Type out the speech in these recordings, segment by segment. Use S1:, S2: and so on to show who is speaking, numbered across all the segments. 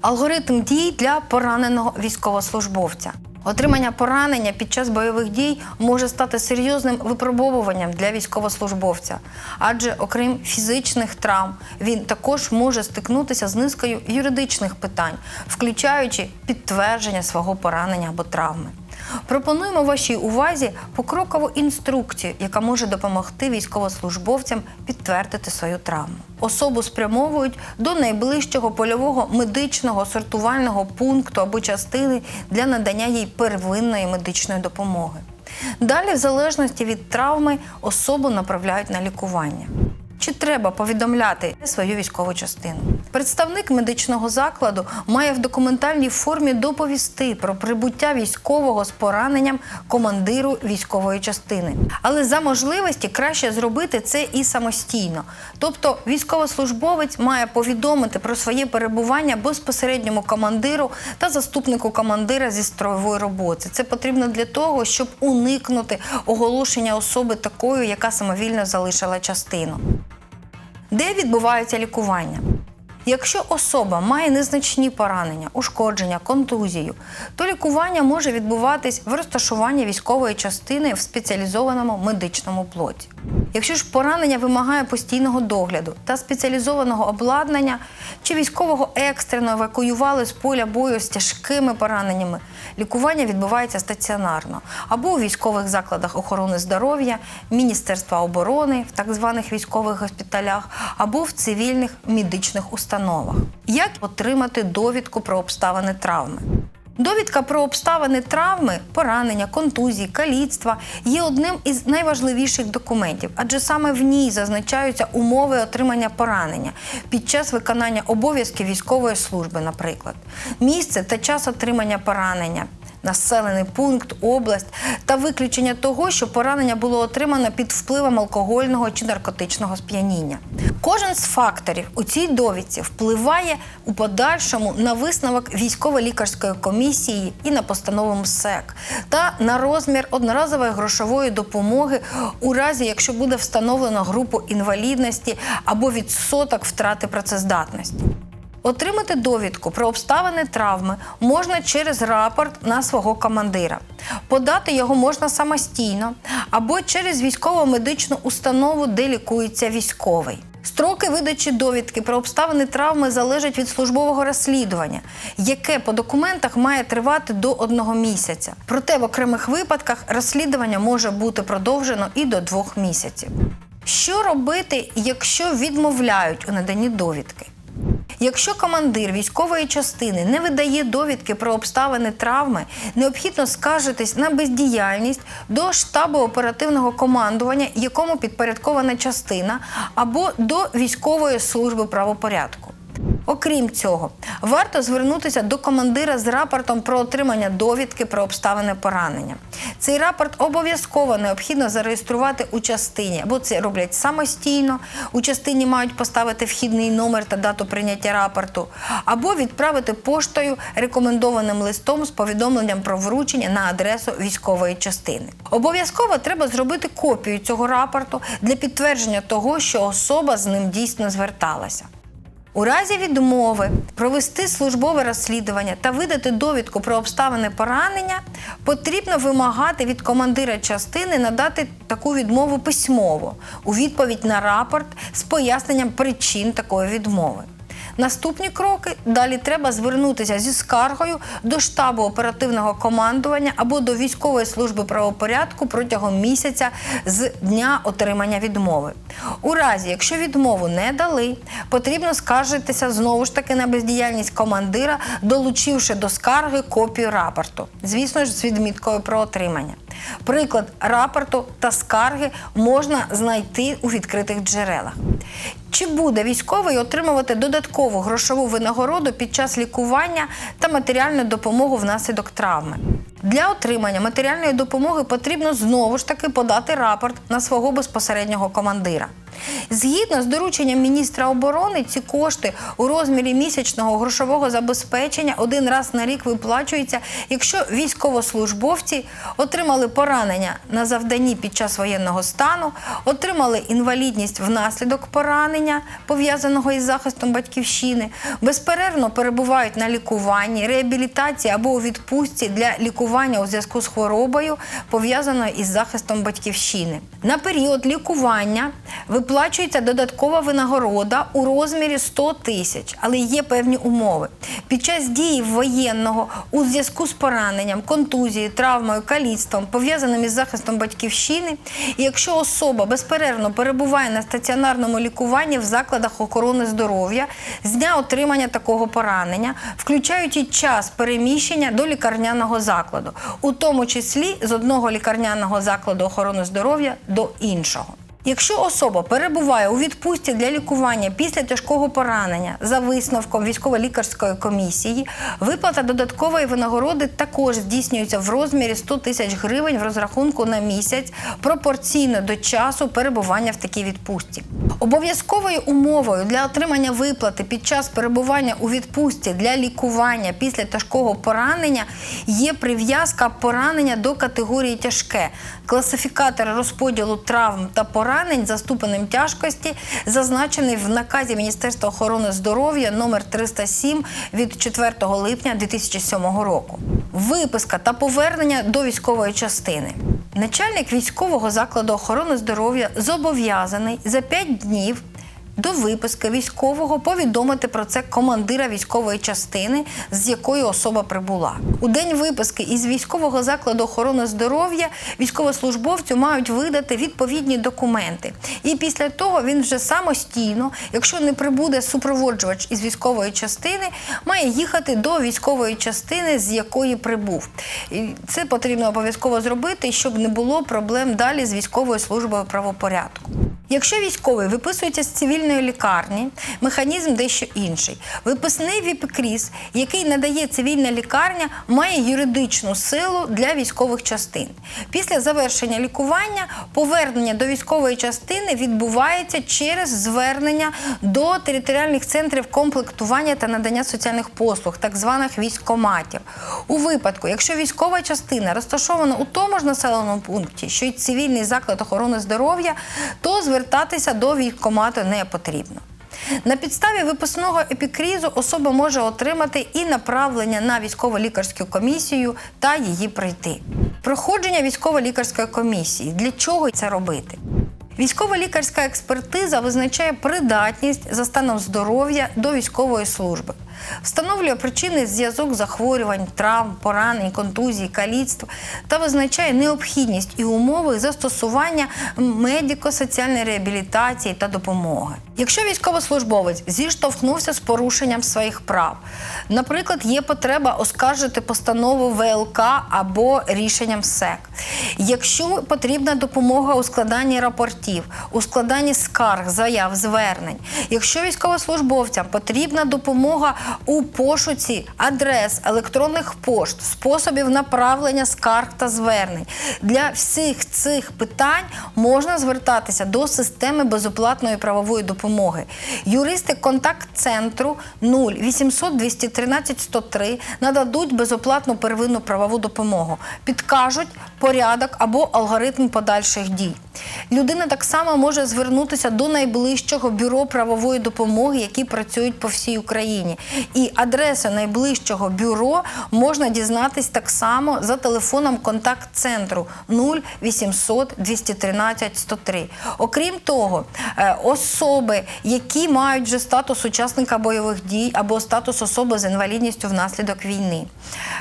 S1: Алгоритм дій для пораненого військовослужбовця. Отримання поранення під час бойових дій може стати серйозним випробовуванням для військовослужбовця, адже окрім фізичних травм, він також може стикнутися з низкою юридичних питань, включаючи підтвердження свого поранення або травми. Пропонуємо вашій увазі покрокову інструкцію, яка може допомогти військовослужбовцям підтвердити свою травму. Особу спрямовують до найближчого польового медичного сортувального пункту або частини для надання їй первинної медичної допомоги. Далі, в залежності від травми, особу направляють на лікування. Чи треба повідомляти свою військову частину? Представник медичного закладу має в документальній формі доповісти про прибуття військового з пораненням командиру військової частини. Але за можливості краще зробити це і самостійно. Тобто військовослужбовець має повідомити про своє перебування безпосередньому командиру та заступнику командира зі строєвої роботи. Це потрібно для того, щоб уникнути оголошення особи такою, яка самовільно залишила частину. Де відбувається лікування? Якщо особа має незначні поранення, ушкодження, контузію, то лікування може відбуватись в розташуванні військової частини в спеціалізованому медичному блоці. Якщо ж поранення вимагає постійного догляду та спеціалізованого обладнання, чи військового екстрено евакуювали з поля бою з тяжкими пораненнями, лікування відбувається стаціонарно або у військових закладах охорони здоров'я, Міністерства оборони в так званих військових госпіталях або в цивільних медичних установах. Як отримати довідку про обставини травми? Довідка про обставини травми, поранення, контузії, каліцтва є одним із найважливіших документів, адже саме в ній зазначаються умови отримання поранення під час виконання обов'язків військової служби, наприклад, місце та час отримання поранення. Населений пункт, область та виключення того, що поранення було отримано під впливом алкогольного чи наркотичного сп'яніння. Кожен з факторів у цій довідці впливає у подальшому на висновок військово-лікарської комісії і на постанову МСЕК та на розмір одноразової грошової допомоги у разі, якщо буде встановлено групу інвалідності або відсоток втрати працездатності. Отримати довідку про обставини травми можна через рапорт на свого командира. Подати його можна самостійно або через військово-медичну установу, де лікується військовий. Строки видачі довідки про обставини травми залежать від службового розслідування, яке по документах має тривати до одного місяця. Проте в окремих випадках розслідування може бути продовжено і до двох місяців. Що робити, якщо відмовляють у наданні довідки? Якщо командир військової частини не видає довідки про обставини травми, необхідно скаржитись на бездіяльність до штабу оперативного командування, якому підпорядкована частина, або до військової служби правопорядку. Окрім цього, варто звернутися до командира з рапортом про отримання довідки про обставини поранення. Цей рапорт обов'язково необхідно зареєструвати у частині, або це роблять самостійно. У частині мають поставити вхідний номер та дату прийняття рапорту, або відправити поштою рекомендованим листом з повідомленням про вручення на адресу військової частини. Обов'язково треба зробити копію цього рапорту для підтвердження того, що особа з ним дійсно зверталася. У разі відмови провести службове розслідування та видати довідку про обставини поранення, потрібно вимагати від командира частини надати таку відмову письмово у відповідь на рапорт з поясненням причин такої відмови. Наступні кроки далі треба звернутися зі скаргою до штабу оперативного командування або до військової служби правопорядку протягом місяця з дня отримання відмови. У разі, якщо відмову не дали, потрібно скаржитися знову ж таки на бездіяльність командира, долучивши до скарги копію рапорту, звісно ж, з відміткою про отримання. Приклад рапорту та скарги можна знайти у відкритих джерелах. Чи буде військовий отримувати додаткову грошову винагороду під час лікування та матеріальну допомогу внаслідок травми? Для отримання матеріальної допомоги потрібно знову ж таки подати рапорт на свого безпосереднього командира. Згідно з дорученням міністра оборони, ці кошти у розмірі місячного грошового забезпечення один раз на рік виплачуються, якщо військовослужбовці отримали поранення на завданні під час воєнного стану, отримали інвалідність внаслідок поранення, пов'язаного із захистом батьківщини, безперервно перебувають на лікуванні, реабілітації або у відпустці для лікування у зв'язку з хворобою, пов'язаною із захистом батьківщини. На період лікування виплачується додаткова винагорода у розмірі 100 тисяч, але є певні умови. Під час дії воєнного у зв'язку з пораненням, контузією, травмою, каліцтвом, пов'язаним із захистом батьківщини, і якщо особа безперервно перебуває на стаціонарному лікуванні в закладах охорони здоров'я з дня отримання такого поранення, включаючи час переміщення до лікарняного закладу, у тому числі з одного лікарняного закладу охорони здоров'я до іншого. Якщо особа перебуває у відпустці для лікування після тяжкого поранення за висновком військово-лікарської комісії, виплата додаткової винагороди також здійснюється в розмірі 100 тисяч гривень в розрахунку на місяць пропорційно до часу перебування в такій відпустці. Обов'язковою умовою для отримання виплати під час перебування у відпустці для лікування після тяжкого поранення є прив'язка поранення до категорії тяжке. Класифікатор розподілу травм та поранень за ступенем тяжкості зазначений в наказі Міністерства охорони здоров'я номер 307 від 4 липня 2007 року. Виписка та повернення до військової частини. Начальник військового закладу охорони здоров'я зобов'язаний за 5 днів до виписки військового повідомити про це командира військової частини, з якої особа прибула. У день виписки із військового закладу охорони здоров'я військовослужбовцю мають видати відповідні документи. І після того він вже самостійно, якщо не прибуде супроводжувач із військової частини, має їхати до військової частини, з якої прибув. І це потрібно обов'язково зробити, щоб не було проблем далі з військовою службою правопорядку. Якщо військовий виписується з цивільної лікарні, механізм дещо інший. Виписний ВІПКРІС, який надає цивільна лікарня, має юридичну силу для військових частин. Після завершення лікування повернення до військової частини відбувається через звернення до територіальних центрів комплектування та надання соціальних послуг, так званих військоматів. У випадку, якщо військова частина розташована у тому ж населеному пункті, що й цивільний заклад охорони здоров'я, то звертатися до військкомату не потрібно. На підставі випускного епікрізу особа може отримати і направлення на військово-лікарську комісію та її пройти. Проходження військово-лікарської комісії. Для чого це робити? Військово-лікарська експертиза визначає придатність за станом здоров'я до військової служби. Встановлює причини зв'язок захворювань, травм, поранень, контузій, каліцтв та визначає необхідність і умови застосування медико-соціальної реабілітації та допомоги. Якщо військовослужбовець зіштовхнувся з порушенням своїх прав, наприклад, є потреба оскаржити постанову ВЛК або рішенням СЕК. Якщо потрібна допомога у складанні рапортів, у складанні скарг, заяв, звернень, якщо військовослужбовцям потрібна допомога у пошуці адрес, електронних пошт, способів направлення скарг та звернень, для всіх цих питань можна звертатися до системи безоплатної правової допомоги. Юристи контакт-центру 0 800 213 103 нададуть безоплатну первинну правову допомогу, підкажуть порядок або алгоритм подальших дій. Людина так само може звернутися до найближчого бюро правової допомоги, які працюють по всій Україні. І адресу найближчого бюро можна дізнатись так само за телефоном контакт-центру 0 800 213 103. Окрім того, е, особи, які мають вже статус учасника бойових дій або статус особи з інвалідністю внаслідок війни,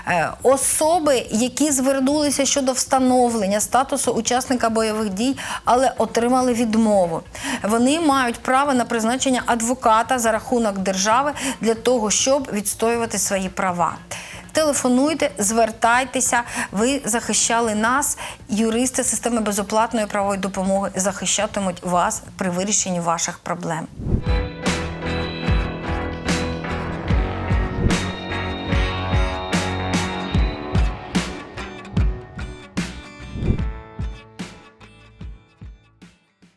S1: е, особи, які звернулися щодо встановлення статусу учасника бойових дій, але отримали відмову. Вони мають право на призначення адвоката за рахунок держави для щоб відстоювати свої права. Телефонуйте, звертайтеся. Ви захищали нас. Юристи системи безоплатної правової допомоги захищатимуть вас при вирішенні ваших проблем.